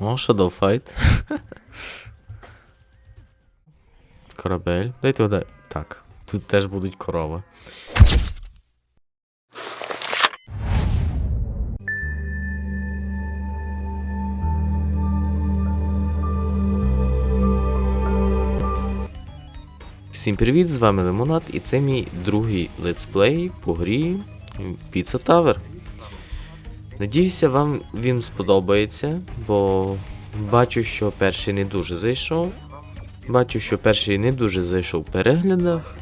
О, Shadow Fight. Корабель. Дайте вода. Так. Тут теж будуть корови. Всім привіт, з вами Лимонад, і це мій другий летсплей по грі Pizza Tower. Надіюся, вам він сподобається, бо бачу, що перший не дуже зайшов. Бачу, що перший не дуже зайшов в переглядах.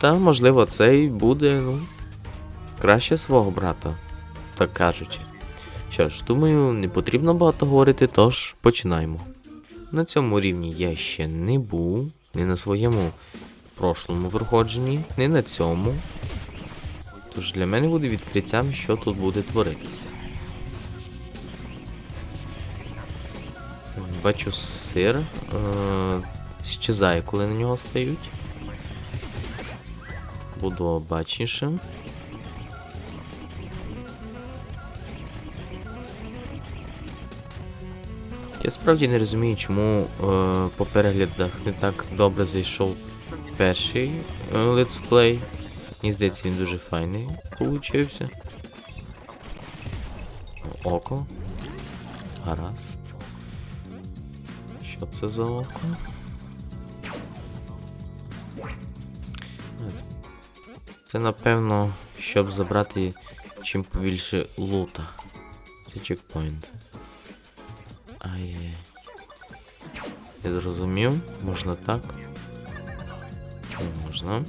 Та, можливо, цей буде, ну, краще свого брата, так кажучи. Що ж, думаю, не потрібно багато говорити, тож починаємо. На цьому рівні я ще не був, не на своєму прошлому проходженні, не на цьому. Тож для мене буде відкриттям, що тут буде творитися. Бачу сир. Е- щезає, коли на нього стають. Буду обачнішим. Я справді не розумію, чому е, по переглядах не так добре зайшов перший е, летсплей. Мені здається, він дуже файний получився. Око. Гаразд. Що це за око? Це напевно, щоб забрати чим побільше лута. Це чекпоінт. Ай-яй. Я зрозумів, можна так. Не можна.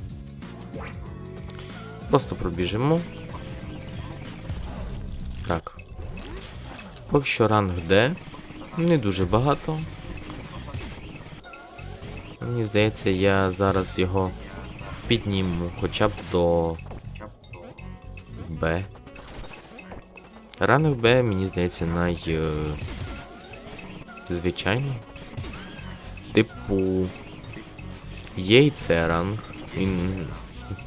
Просто пробіжимо. Так. Поки що ранг Д. Не дуже багато. Мені здається, я зараз його підніму хоча б до Б. Ранг Б, мені здається, най. е. Типу. Є і це ранг. Він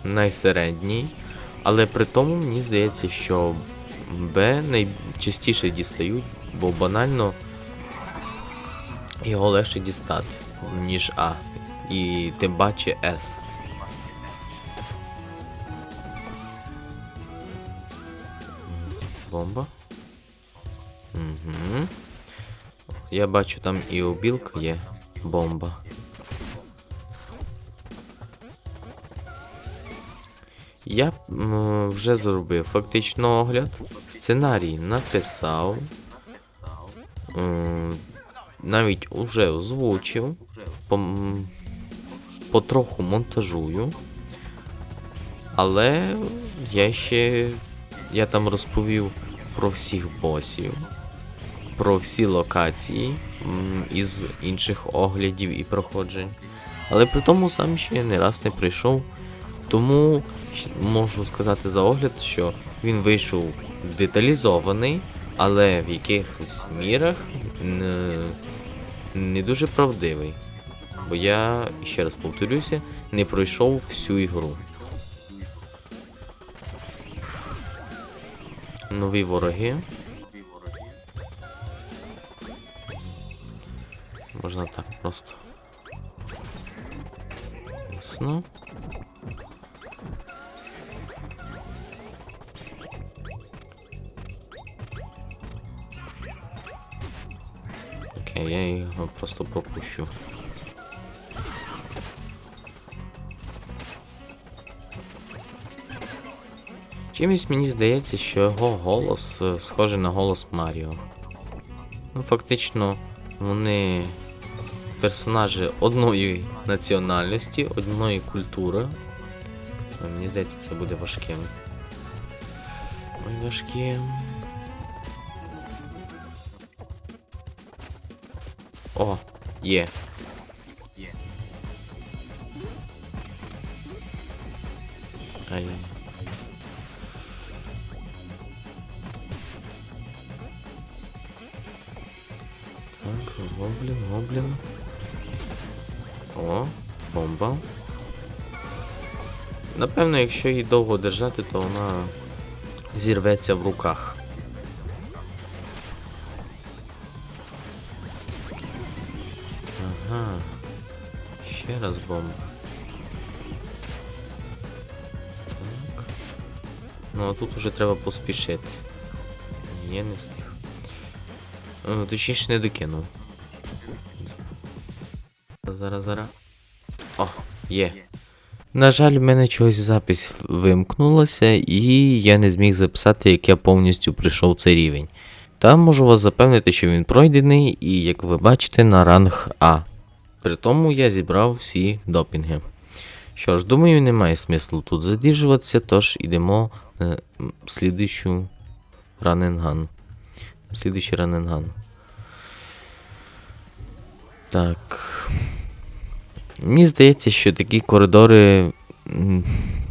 найсередній. Але при тому мені здається, що Б найчастіше дістають, бо банально його легше дістати, ніж А. І тим паче С. Бомба. Угу. Я бачу там і у білка є бомба. Я м, вже зробив фактично огляд. Сценарій написав. М, навіть уже озвучив. Потроху монтажую. Але я ще. Я там розповів про всіх босів, про всі локації із інших оглядів і проходжень. Але при тому сам ще не раз не прийшов. Тому можу сказати за огляд, що він вийшов деталізований, але в якихось мірах не дуже правдивий. Бо я, ще раз повторюся, не пройшов всю ігру. Нові вороги. Можна так просто. Ясно. Окей, я його просто пропущу. Чимось мені здається, що його голос е, схожий на голос Маріо. Ну, фактично, вони персонажі одної національності, одної культури. Мені здається, це буде важким. Ой, важким. О, є. Ай. Гоблін, гоблін. О, бомба. Напевно, якщо її довго держати, то вона зірветься в руках. Ага. Ще раз бомба. Так. Ну а тут уже треба поспішити. Ні, не встиг. Точніше не докинув. Зараз, зараз. О, є. На жаль, в мене чогось запись вимкнулася, і я не зміг записати, як я повністю пройшов цей рівень. Та можу вас запевнити, що він пройдений, і як ви бачите, на ранг А. При тому я зібрав всі допінги. Що ж, думаю, немає смислу тут задержуватися, тож ідемо на слідущу раненган. Слідущий раненган. Так. Мені здається, що такі коридори м,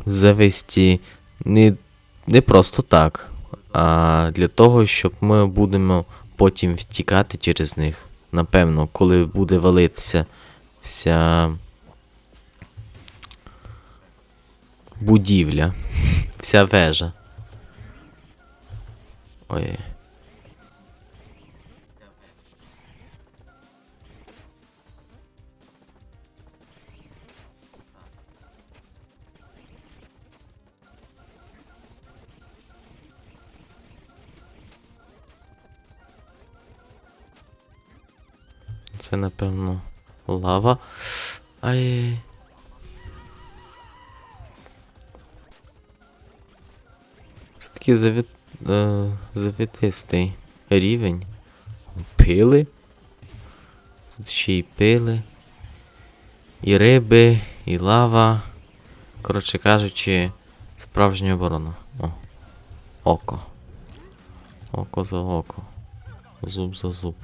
зависті не, не просто так, а для того, щоб ми будемо потім втікати через них. Напевно, коли буде валитися вся будівля, вся вежа. Ой. Це, напевно, лава. Ай. Це такий завіт... е, завітистий рівень. Пили. Тут ще й пили. І риби, і лава. Коротше кажучи, справжня оборона. О. Око. Око за око. Зуб за зуб.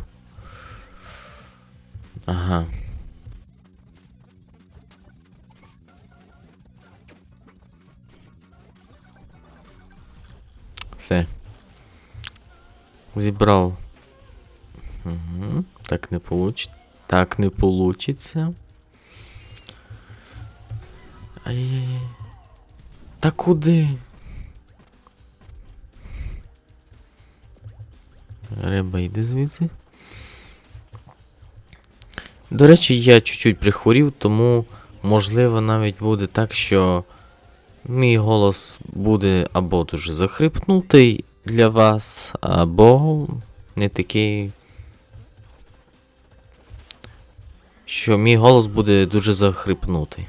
Ага. Все. Зібрав. Угу. Так не получ... Так не получиться. Ай-яй-яй. Та куди? Риба йди звідси. До речі, я чуть-чуть прихворів, тому можливо навіть буде так, що мій голос буде або дуже захрипнутий для вас, або не такий. Що мій голос буде дуже захрипнутий.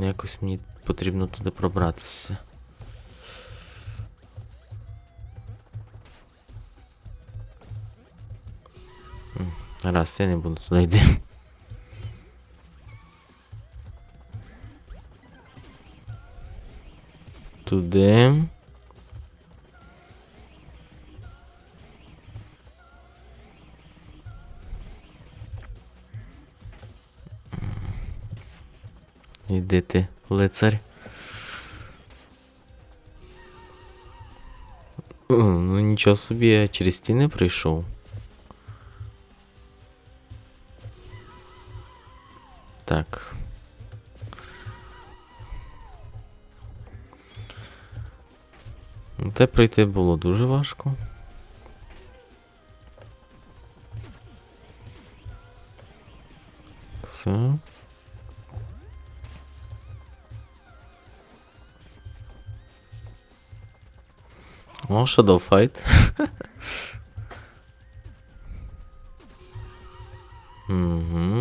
Якось мені потрібно туди пробратися. Раз, я не буду туди йти. Туди. Іди ти, лицарь. Ну нічого собі, я через стіни прийшов. Те пройти було дуже важко. Все. О, Shadow Fight.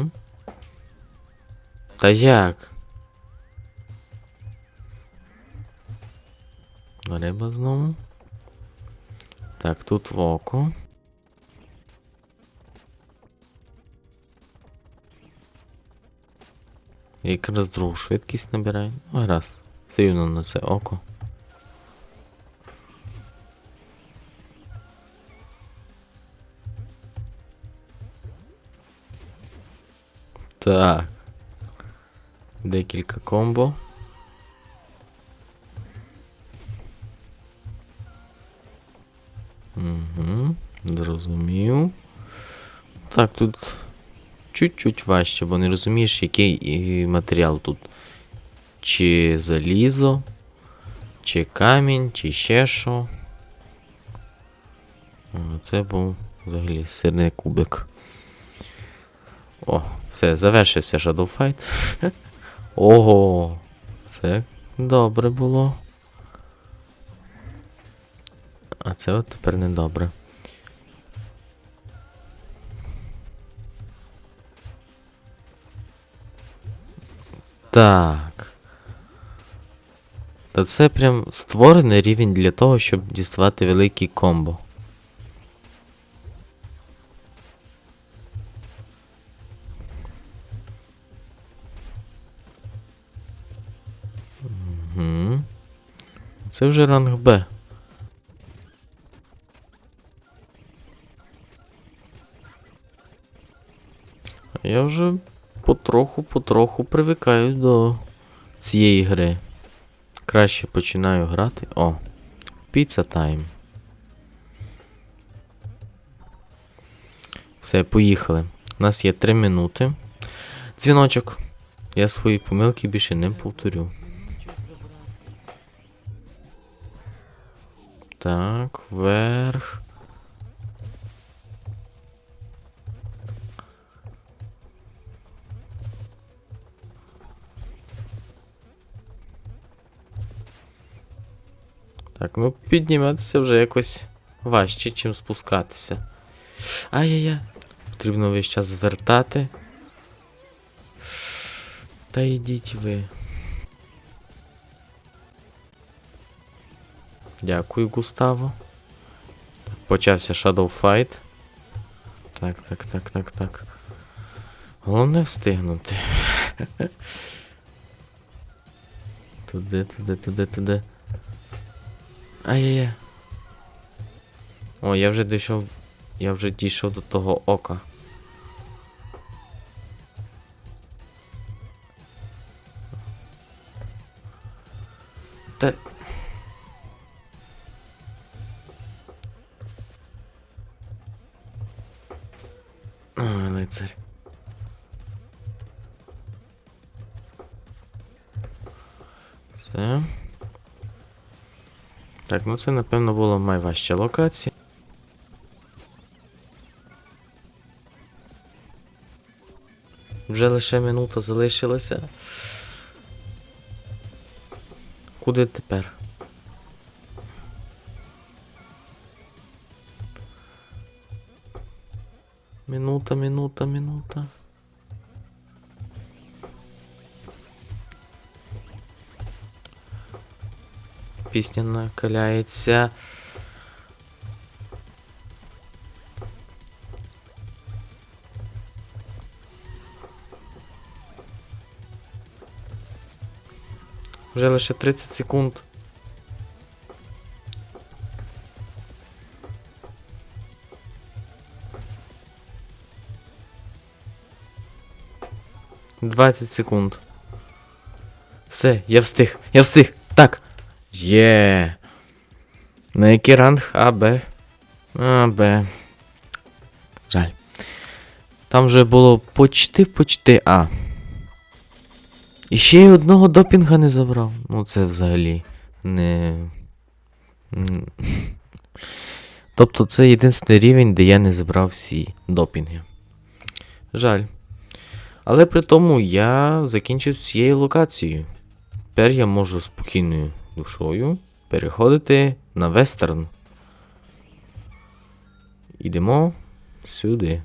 Та як? Знову. Так, тут в око. Якраз другу швидкість набираю. Ну, гаразд. Все рівно на це око. Так. Декілька комбо. Тут чуть-чуть важче, бо не розумієш, який матеріал тут. Чи залізо, чи камінь, чи ще що. Це був взагалі сирний кубик. О, все, завершився Shadow Fight. Ого, це добре було. А це от тепер не добре. Так. Та це прям створений рівень для того, щоб діставати великий комбо. Це вже ранг Б. Я вже потроху-потроху привикаю до цієї гри. Краще починаю грати. О, піца тайм. Все, поїхали. У нас є 3 минути. Дзвіночок. Я свої помилки більше не повторю. Так, вверх. Так, ну підніматися вже якось важче, чим спускатися. Ай-яй-яй. Потрібно весь час звертати. Та йдіть ви. Дякую, Густаво. Почався Shadow Fight. Так, так, так, так, так. Головне встигнути. Туди, туди, туди, туди. Ай-яй-яй. О, я вже дійшов. Я вже дійшов до того ока. Та. Ой, лицарь. Все. Так, ну це, напевно, була найважча локація. Вже лише минута залишилася. Куди тепер? Минута, минута, минута. Пісня накаляється. Вже лише 30 секунд. Двадцять секунд. Все, я встиг, я встиг. Є. На який ранг? А, Б. А, Б. Жаль. Там вже було почти почти А. І ще й одного допінга не забрав. Ну це взагалі не. Тобто це єдиний рівень, де я не забрав всі допінги. Жаль. Але при тому я закінчив цією локацією. Тепер я можу спокійною душою переходити на вестерн. Ідемо сюди.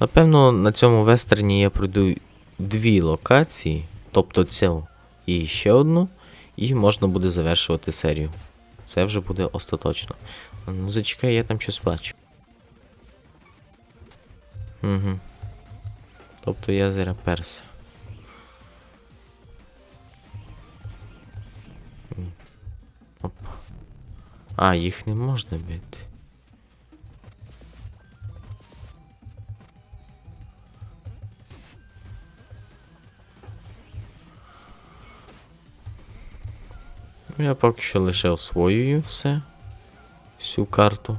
Напевно, на цьому вестерні я пройду дві локації, тобто цю і ще одну, і можна буде завершувати серію. Це вже буде остаточно. Ну, зачекай, я там щось бачу. Угу. Тобто я зараз перс. М. Опа. А, їх не можна бити. Я поки що лише освоюю все. Всю карту.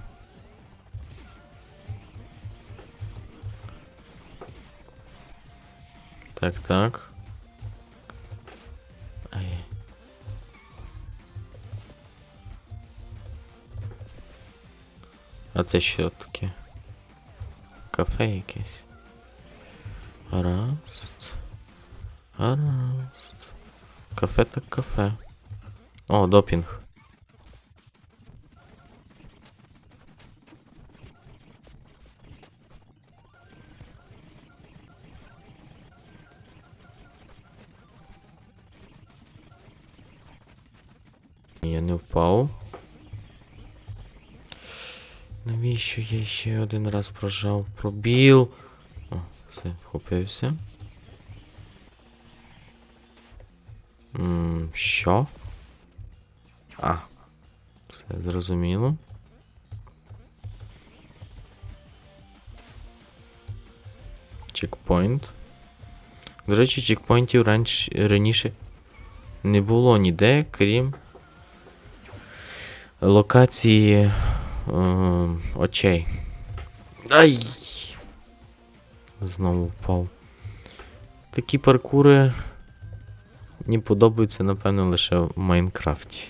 Так, так. Ай. А це що таке? Кафе якесь. Гаразд. Гаразд. Кафе так кафе. О, допінг. Не впав. Навіщо я ще один раз прожав пробіл? О, все, вхопився. М, що? А. Все зрозуміло. Чекпоінт. До речі, чекпоінтів раніше не було ніде, крім локації е, очей. Ай! Знову впав. Такі паркури мені подобаються, напевно, лише в Майнкрафті.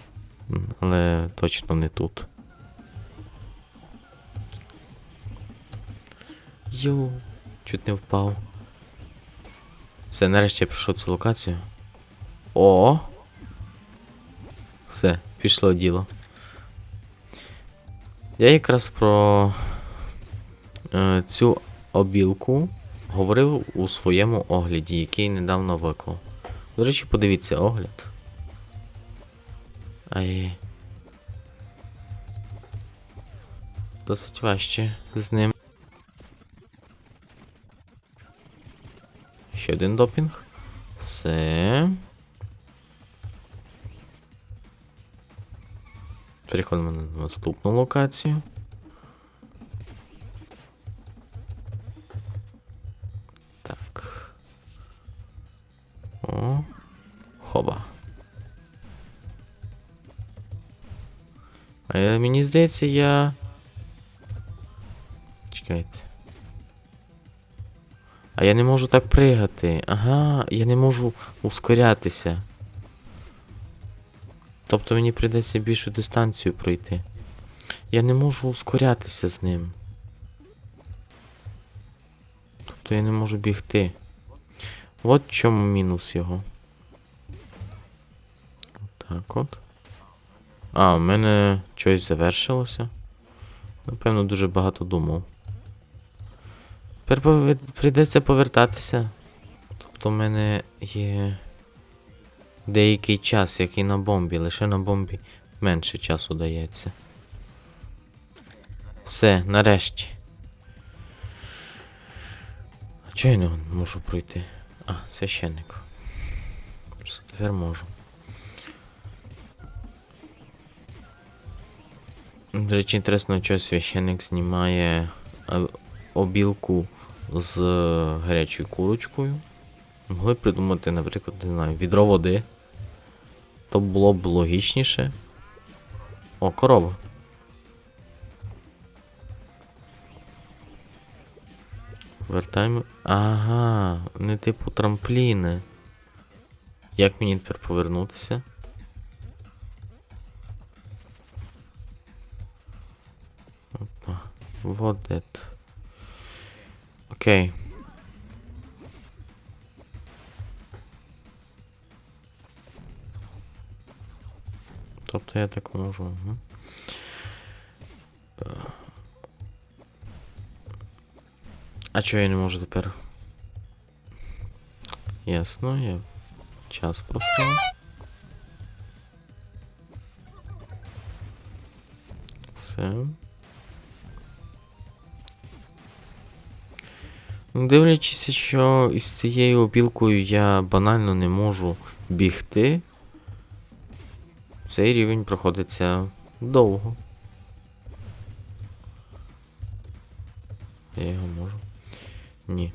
Але точно не тут. Йоу, чуть не впав. Все, нарешті я пройшов цю локацію. О! Все, пішло діло. Я якраз про е, цю обілку говорив у своєму огляді, який недавно виклав. До речі, подивіться огляд. Ай. Досить важче з ним. Ще один допінг. Все. Переходимо на наступну локацію. Так. О. Хоба. А я, мені здається, я. Чекайте. А я не можу так пригати. Ага, я не можу ускорятися. Тобто мені прийдеться більшу дистанцію пройти. Я не можу ускорятися з ним. Тобто я не можу бігти. От чому мінус його. Так от. А, у мене щось завершилося. Напевно, дуже багато думав. Тепер прийдеться повертатися. Тобто в мене є деякий час, як і на бомбі, лише на бомбі менше часу дається. Все, нарешті. А чого я не можу пройти? А, священник. Тепер можу. До речі, інтересно, що священник знімає е, обілку з гарячою курочкою. Могли придумати, наприклад, не знаю, відро води. То було б логічніше. О, корова. Вертаємо. Ага, не типу трампліни. Як мені тепер повернутися? Опа. Вот это. Окей. Тобто я так можу. Угу. А чого я не можу тепер? Ясно, я час просто. Все. Дивлячись, що із цією опілкою я банально не можу бігти. Цей рівень проходиться довго. Я його можу. Ні.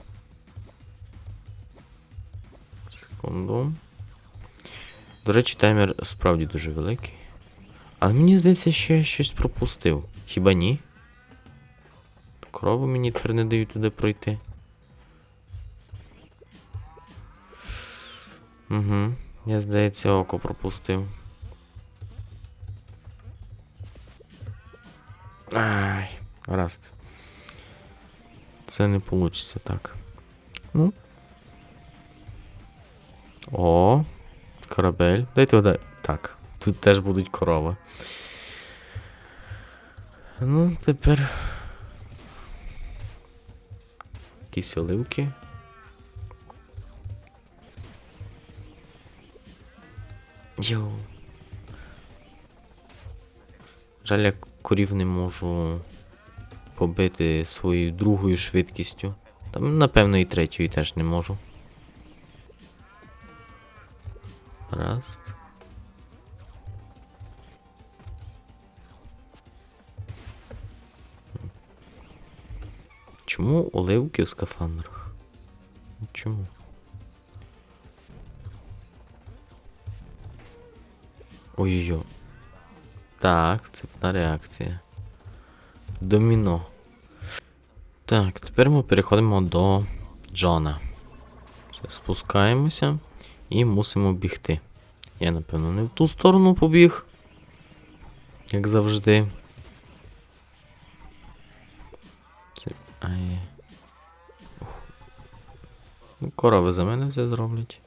Секунду. До речі, таймер справді дуже великий. Але мені здається, що я щось пропустив. Хіба ні? Корови мені тепер не дають туди пройти. Угу. Я, здається, око пропустив. Ай, Гаразд. Це не вийде так. Ну. О, корабель. Дайте вода. Так, тут теж будуть корови. Ну, тепер. Якісь оливки. Йоу. Жаль, я корів не можу побити своєю другою швидкістю. Там, напевно, і третьою теж не можу. Раз. Чому оливки в скафандрах? Чому? Ой-ой-ой. Так, цепна реакція. Доміно. Так, тепер ми переходимо до Джона. Все, спускаємося і мусимо бігти. Я, напевно, не в ту сторону побіг. Як завжди. Це... Ай. Ну, Корови за мене це зроблять.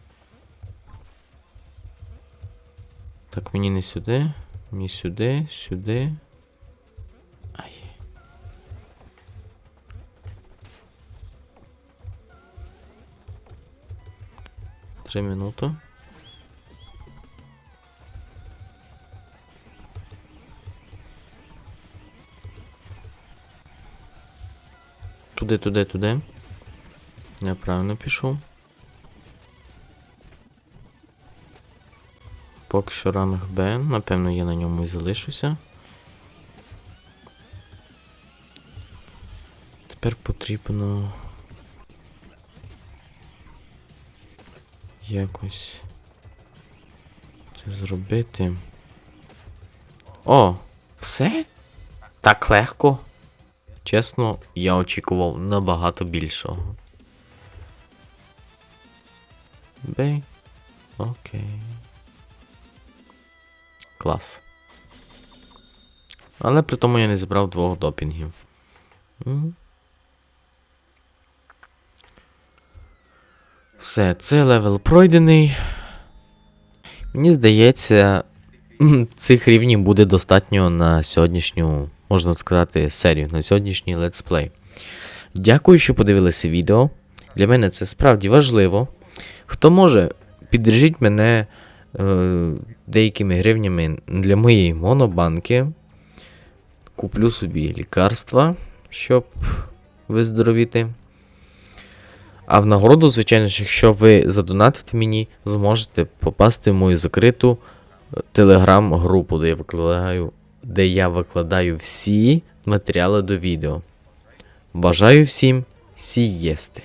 Так, мені не сюди. Мені сюди, сюди. Ай. Три минути. Туди, туди, туди. Я правильно пішов. Поки що ранг Б, напевно, я на ньому і залишуся. Тепер потрібно якось це зробити. О, все? Так легко. Чесно, я очікував набагато більшого. Бей. Окей. Клас. Але при тому я не зібрав двох допінгів. Все, це левел пройдений. Мені здається, цих рівнів буде достатньо на сьогоднішню, можна сказати, серію, на сьогоднішній летсплей. Дякую, що подивилися відео. Для мене це справді важливо. Хто може, піддержіть мене деякими гривнями для моєї монобанки. Куплю собі лікарства, щоб виздоровіти. А в нагороду, звичайно якщо ви задонатите мені, зможете попасти в мою закриту е, телеграм-групу, де я викладаю, де я викладаю всі матеріали до відео. Бажаю всім сієсти!